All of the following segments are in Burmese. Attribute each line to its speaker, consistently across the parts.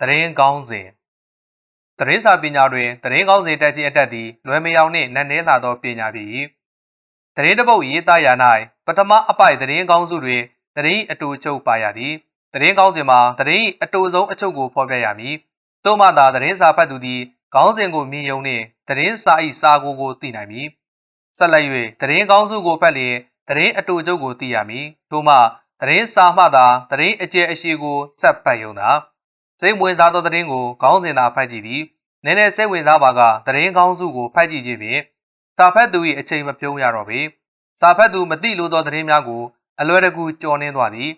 Speaker 1: သတင်းကောင်းစဉ်သတင်းစာပညာတွင်သတင်းကောင်းစဉ်တက်ခြင်းအတက်သည်လွယ်မယောင်နှင့်နက်နဲလာသောပညာဖြစ်၏သတင်းတစ်ပုဒ်ရေးသားရာ၌ပထမအပိုက်သတင်းကောင်းစုတွင်သတင်းအတူချုပ်ပါရသည်သတင်းကောင်းစဉ်မှာသတင်းအတူဆုံးအချုပ်ကိုဖော်ပြရမည်သို့မှသာသတင်းစာဖတ်သူသည်ကောင်းစဉ်ကိုမြင်ယုံနှင့်သတင်းစာ၏စာကိုကိုသိနိုင်မည်ဆက်လက်၍သတင်းကောင်းစုကိုဖတ်လျင်သတင်းအတူချုပ်ကိုသိရမည်ထို့မှသတင်းစာမှသာသတင်းအကျယ်အရှိကိုစက်ဖတ်ယုံသာ စိတ်ဝင်စားသောသတင်းကိုခေါင်းစဉ်သာဖတ်ကြည့်သည်နည်းနည်းစိတ်ဝင်စားပါကသတင်းကောင်းစုကိုဖတ်ကြည့်ခြင်းဖြင့်စာဖတ်သူ၏အချိန်မပြုံးရတော့ပေစာဖတ်သူမသိလို့သောသတင်းများကိုအလွယ်တကူကြော်နှင်းသွားသည်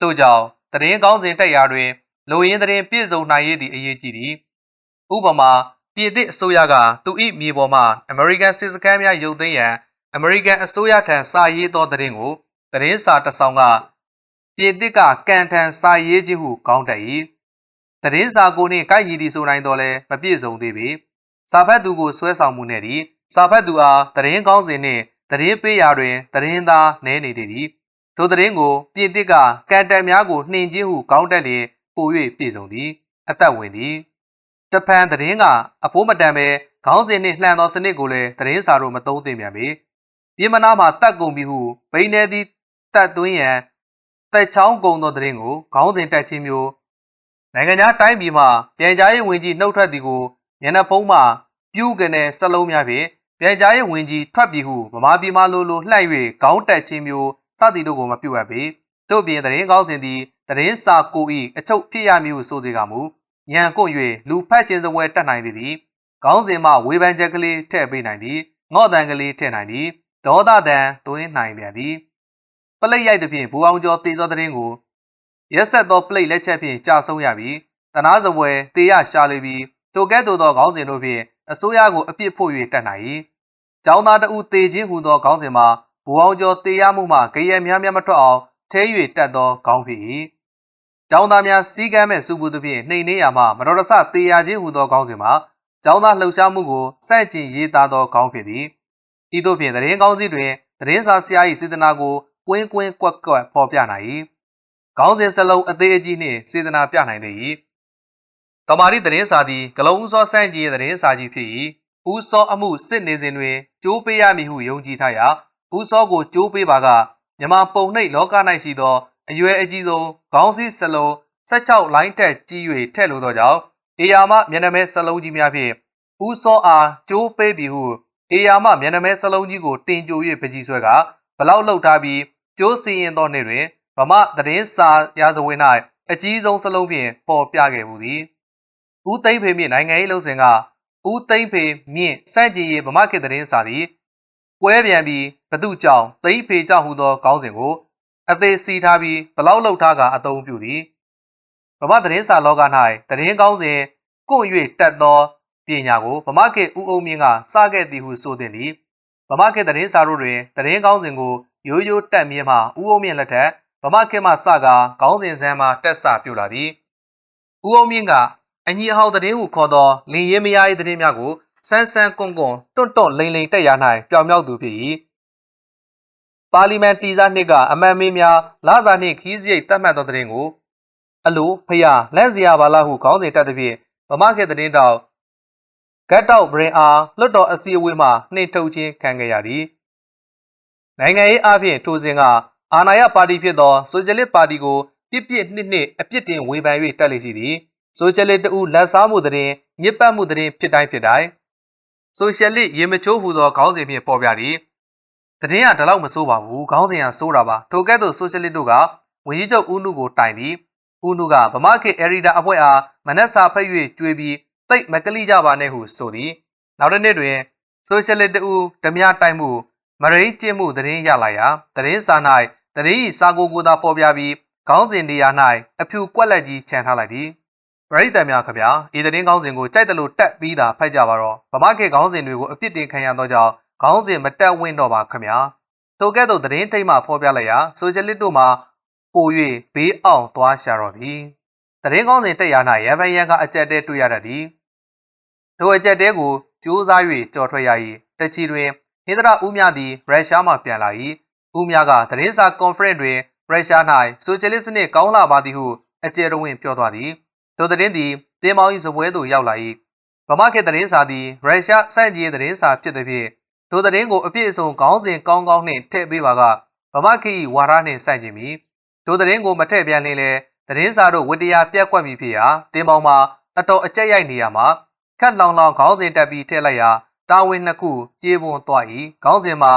Speaker 1: ထို့ကြောင့်သတင်းကောင်းစဉ်တက်ရာတွင်လိုရင်းသတင်းပြည့်စုံနိုင်ရည်သည့်အရေးကြီးသည်ဥပမာပြည်သည့်အစိုးရကသူ၏မြေပေါ်မှအမေရိကန်စစ်စခန်းများရုပ်သိမ်းရန်အမေရိကန်အစိုးရထံစာရေးသောသတင်းကိုသတင်းစာတစ်စောင်ကပြည်သစ်ကကန်ထံစာရေးခြင်းဟုကောင်းတတ်၏ သတင်းစာကိုနှင့်ကိုက်ညီသည်ဆိုနိုင်တော့လဲမပြည့်စုံသေးပေစာဖတ်သူကိုဆွဲဆောင်မှုနဲ့သည်စာဖတ်သူအားသတင်းကောင်းစဉ်နှင့်သတင်းပေးရာတွင်သတင်းသားနည်းနေသည်ထိုသတင်းကိုပြည်သစ်ကကန်တန်များကိုနှင်ခြင်းဟုကောင်းတတ်လျင်ပို၍ပြည့်စုံသည်အသက်ဝင်သည်တဖန်သတင်းကအဖိုးမတန်ပဲခေါင်းစဉ်နှင့်လှန်သောစနစ်ကိုလည်းသတင်းစာတို့မသုံးသင့်ပြန်ပေပြည်မနာမှာတတ်ကုန်ပြီဟုဘိန်းနေသည့်တတ်သွင်းရန်တက်ချောင်းကုန်သောသတင်းကိုခေါင်းစဉ်တက်ခြင်းမျိုး နိုင်ငံခြားတိုင်းပြည်မှပြန်ကြားရေးဝန်ကြီးနှုတ်ထွက်သည်ကိုမျက်နှာဖုံးမှပြုကနေစလုံးများဖြင့်ပြန်ကြားရေးဝန်ကြီးထွက်ပြီဟုဗမာပြည်မှလိုလိုလှည့်၍ခေါင်းတက်ခြင်းမျိုးစသည်တို့ကိုမပြုတ်အပ်ပေတို့ပြင်သတင်းကောင်းစဉ်သည်သတင်းစာကို၏အချုပ်ဖြစ်ရမည်ဟုဆိုသေးကမူညံကွန့်၍လူဖတ်ခြင်းစပွဲတက်နိုင်သည်ခေါင်းစဉ်မှဝေဖန်ချက်ကလေးထည့်ပေးနိုင်သည်ငေါ့တန်ကလေးထည့်နိုင်သည်ဒေါသတန်သွင်းနိုင်ပြန်သည်ပလိတ်ရိုက်သည်ဖြင့်ဘူအောင်ကျော်တည်သောသတင်းကို ရက်ဆက်သောပလိတ်လက်ချက်ဖြင့်ကြာဆုံးရပြီးတနာစပွဲတေရရှာလေပြီးတိုကဲ့သို့သောခေါင်းစဉ်တို့ဖြင့်အစိုးရကိုအပြစ်ဖို့၍တက်နိုင်၏ကျောင်းသားတဦးတေခြင်းဟူသောခေါင်းစဉ်မှာဘူအောင်ကျော်တေရမှုမှကြရဲများများမထွက်အောင်ထဲ၍တက်သောခေါင်းဖြစ်၏ကျောင်းသားများစီးကမ်းမဲ့စုပူသဖြင့်နှိမ်နှင်းရမှမတော်တဆတေရခြင်းဟူသောခေါင်းစဉ်မှာကျောင်းသားလှုပ်ရှားမှုကိုစန့်ကျင်ရေးသားသောခေါင်းဖြစ်သည်ဤသို့ဖြင့်သတင်းကောင်းစီတွင်သတင်းစာဆရာ၏စေတနာကိုကွင်းကွင်းကွက်ကွက်ဖော်ပြနိုင်၏ ခေါင်းစဉ်စလုံးအသေးအကြီးနှင့်စေတနာပြနိုင်လေ၏တမာရီသတင်းစာသည်ဂလုံးစောစန့်ကြီးသတင်းစာကြီးဖြစ်၏ဦးစောအမှုစစ်နေစဉ်တွင်ကျိုးပေးရမည်ဟုယုံကြည်ထားရာဦးစောကိုကျိုးပေးပါကမြမပုံနှိပ်လောက၌ရှိသောအရွယ်အကြီးဆုံးခေါင်းစည်းစလုံး16လိုင်းတက်ကြီး၍ထက်လိုသောကြောင့်အေယာမမျက်နှာမဲစလုံးကြီးများဖြင့်ဦးစောအားကျိုးပေးပြီဟုအေယာမမျက်နှာမဲစလုံးကြီးကိုတင်ကြို၍ပကြီးဆွဲကဘလောက်လှုပ်ထားပြီးကျိုးစီရင်သောနေ့တွင် ဗမာသတင်းစာရာဇဝင်၌အကြီးဆုံးစလုံးဖြင့်ပေါ်ပြခဲ့မှုသည်ဦးသိမ့်ဖေမြင့်နိုင်ငံရေးလှုပ်စဉ်ကဦးသိမ့်ဖေမြင့်စန့်ကျင်ရေးဗမာခေတ်သတင်းစာသည်ကွဲပြန်ပြီးဘသူကြောင့်သိမ့်ဖေကြောင့်ဟူသောခေါင်းစဉ်ကိုအသေးစီထားပြီးဘလောက်လှုပ်ထားကအသုံးပြုသည်ဗမာသတင်းစာလောက၌သတင်းကောင်းစဉ်ကို၍တက်သောပညာကိုဗမာခေတ်ဦးအုံမြင့်ကစခဲ့သည်ဟုဆိုသည်သည်ဗမာခေတ်သတင်းစာတို့တွင်သတင်းကောင်းစဉ်ကိုရိုးရိုးတက်မြင့်မှဦးအုံမြင့်လက်ထက် ဗမာခေတ်မှစကားခေါင်းစဉ်စမ်းမှတက်ဆပြုလာသည်ဦးအုံမြင့်ကအညီအဟောက်သတင်းဟုခေါ်သောလင်ရဲမယား၏သတင်းများကိုဆန်းဆန်းကွန်းကွန်းတွန့်တွန့်လိန်လိန်တက်ရ၌ပြောင်မြောက်သူဖြစ်၏ပါလီမန်တီစားနှစ်ကအမန်မင်းများလာသာနှင့်ခီးစရိတ်တတ်မှတ်သောသတင်းကိုအလိုဖျားလန့်စရာပါလားဟုခေါင်းစဉ်တက်သဖြင့်ဗမာခေတ်သတင်းတောက်ဂတ်တောက်ဘရင်အားလွတ်တော်အစည်းအဝေးမှနှိမ်ထုတ်ခြင်းခံခဲ့ရသည်နိုင်ငံရေးအပြင်ထိုစဉ်က အာဏာရပါတီဖြစ်သောဆိုရှယ်လစ်ပါတီကိုပြစ်ပြစ်နှစ်နှစ်အပြစ်တင်ဝေဖန်၍တက်လေရှိသည်ဆိုရှယ်လစ်တူလက်စားမှုတဲ့ညစ်ပတ်မှုတဲ့ဖြစ်တိုင်းဖြစ်တိုင်းဆိုရှယ်လစ်ရေမချိုးဟူသောခေါင်းစဉ်ဖြင့်ပေါ်ပြသည်တရင်ကဒီလောက်မစိုးပါဘူးခေါင်းစဉ်ကစိုးတာပါထိုကဲ့သို့ဆိုရှယ်လစ်တို့ကဝင်းကြီးချုပ်ဦးနုကိုတိုင်သည်ဦးနုကဗမာခေအရီဒါအဖွဲ့အားမနက်စာဖက်၍ကြွေးပြီးတိတ်မကလိကြပါနဲ့ဟုဆိုသည်နောက်တစ်နေ့တွင်ဆိုရှယ်လစ်တူဓမြတိုင်မှုမရိကျင်းမှုသတင်းရလာရာသတင်းစာ၌သ တင်းဤစာကိုကိုသာပေါ်ပြပြီးခေါင်းစဉ်တရား၌အဖြူကွက်လက်ကြီးခြံထားလိုက်သည်ပရိသတ်များခဗျာဤသတင်းခေါင်းစဉ်ကိုကြိုက်တယ်လို့တက်ပြီးတာဖတ်ကြပါတော့ဗမာခေခေါင်းစဉ်တွေကိုအပြစ်တင်ခံရသောကြောင့်ခေါင်းစဉ်မတက်ဝင့်တော့ပါခဗျာထိုကဲ့သို့သတင်းထိတ်မှဖော်ပြလိုက်ရာဆိုရှယ်လစ်တို့မှာပို၍ဘေးအောင်သွားရှာတော့သည်သတင်းကောင်းစဉ်တက်ရ၌ရန်ပန်ရန်ကအကြက်တဲတွေ့ရတတ်သည်ထိုအကြက်တဲကိုကြိုးစား၍ကြော်ထွက်ရ၏တချီတွင်ဟင်္ဒရာဦးမြသည်ရုရှားမှပြန်လာ၏ ဦးမြကသတင်းစာကွန်ဖရင့်တွင်ရုရှား၌ဆိုရှယ်လစ်စနစ်ကောင်းလာပါသည်ဟုအကျယ်တော်ဝင်ပြောသွားသည်ထိုသတင်းသည်တင်မောင်၏စပွဲသို့ရောက်လာ၏ဗမာခေတ်သတင်းစာသည်ရုရှားစန့်ကျင်သတင်းစာဖြစ်သည်ဖြင့်ထိုသတင်းကိုအပြည့်အစုံခေါင်းစဉ်ကောင်းကောင်းနှင့်ထည့်ပေးပါကဗမာခေတ်၏ဝါဒနှင့်ဆိုင်ခြင်းမီထိုသတင်းကိုမထည့်ပြန်လင်းလဲသတင်းစာတို့ဝတ္တရားပြက်ကွက်ပြီးဖြစ်ရာတင်မောင်မှာအတော်အကျက်ရိုက်နေရမှာခက်လောင်လောင်ခေါင်းစဉ်တက်ပြီးထည့်လိုက်ရာတာဝန်နှစ်ခုကြေးပွန်သွား၏ခေါင်းစဉ်မှာ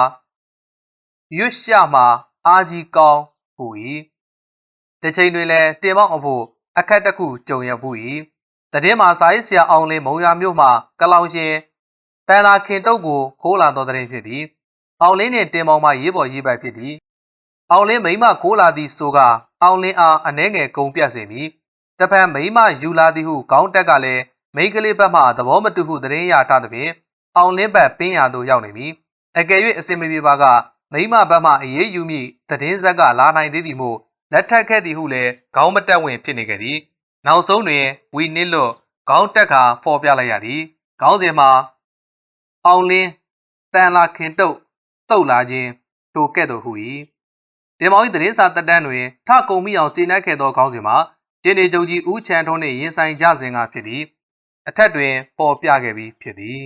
Speaker 1: ရွတ်ရှမှာအာကြီးကောင်းဟူ၏တစ်ချိန်တွင်လည်းတင်မောင်အဖို့အခက်တစ်ခုကြုံရဘူး၏တည်င်းမှာစာရေးဆရာအောင်လင်းမုံရမြို့မှကလောင်ရှင်တန်လာခင်တုတ်ကိုခိုးလာသောတည်င်းဖြစ်သည်အောင်လင်းနှင့်တင်မောင်မှရေးပေါ်ရေးပိုက်ဖြစ်သည်အောင်လင်းမိမခိုးလာသည်ဆိုကအောင်လင်းအားအနှဲငယ်ကုံပြတ်စေမည်တဖန်မိမယူလာသည်ဟုခေါင်းတက်ကလည်းမိန်းကလေးဘက်မှသဘောမတူဟုသတင်းရထားသဖြင့်အောင်လင်းဘက်ပင်းရသို့ရောက်နေပြီအကယ်၍အစင်မပြေပါက မိမဘက်မှအေးယူမိသတင်းဇက်ကလာနိုင်သေးသည်မို့လက်ထက်ခဲ့သည်ဟုလည်းခေါင်းမတက်ဝင်ဖြစ်နေကြသည်နောက်ဆုံးတွင်ဝီနစ်လွတ်ခေါင်းတက်ခါဖော်ပြလိုက်ရသည်ခေါင်းစဉ်မှာအောင်လင်းတန်လာခင်တုတ်တုတ်လာခြင်းထိုကဲ့သို့ဟူ၏တင်မောင်၏သတင်းစာတက်တန်းတွင်ထကုံမိအောင်ကျေနပ်ခဲ့သောခေါင်းစဉ်မှာကျင်းနေချုပ်ကြီးဦးချန်ထုံးနှင့်ရင်ဆိုင်ကြစဉ်ကဖြစ်သည်အထက်တွင်ပေါ်ပြခဲ့ပြီးဖြစ်သည်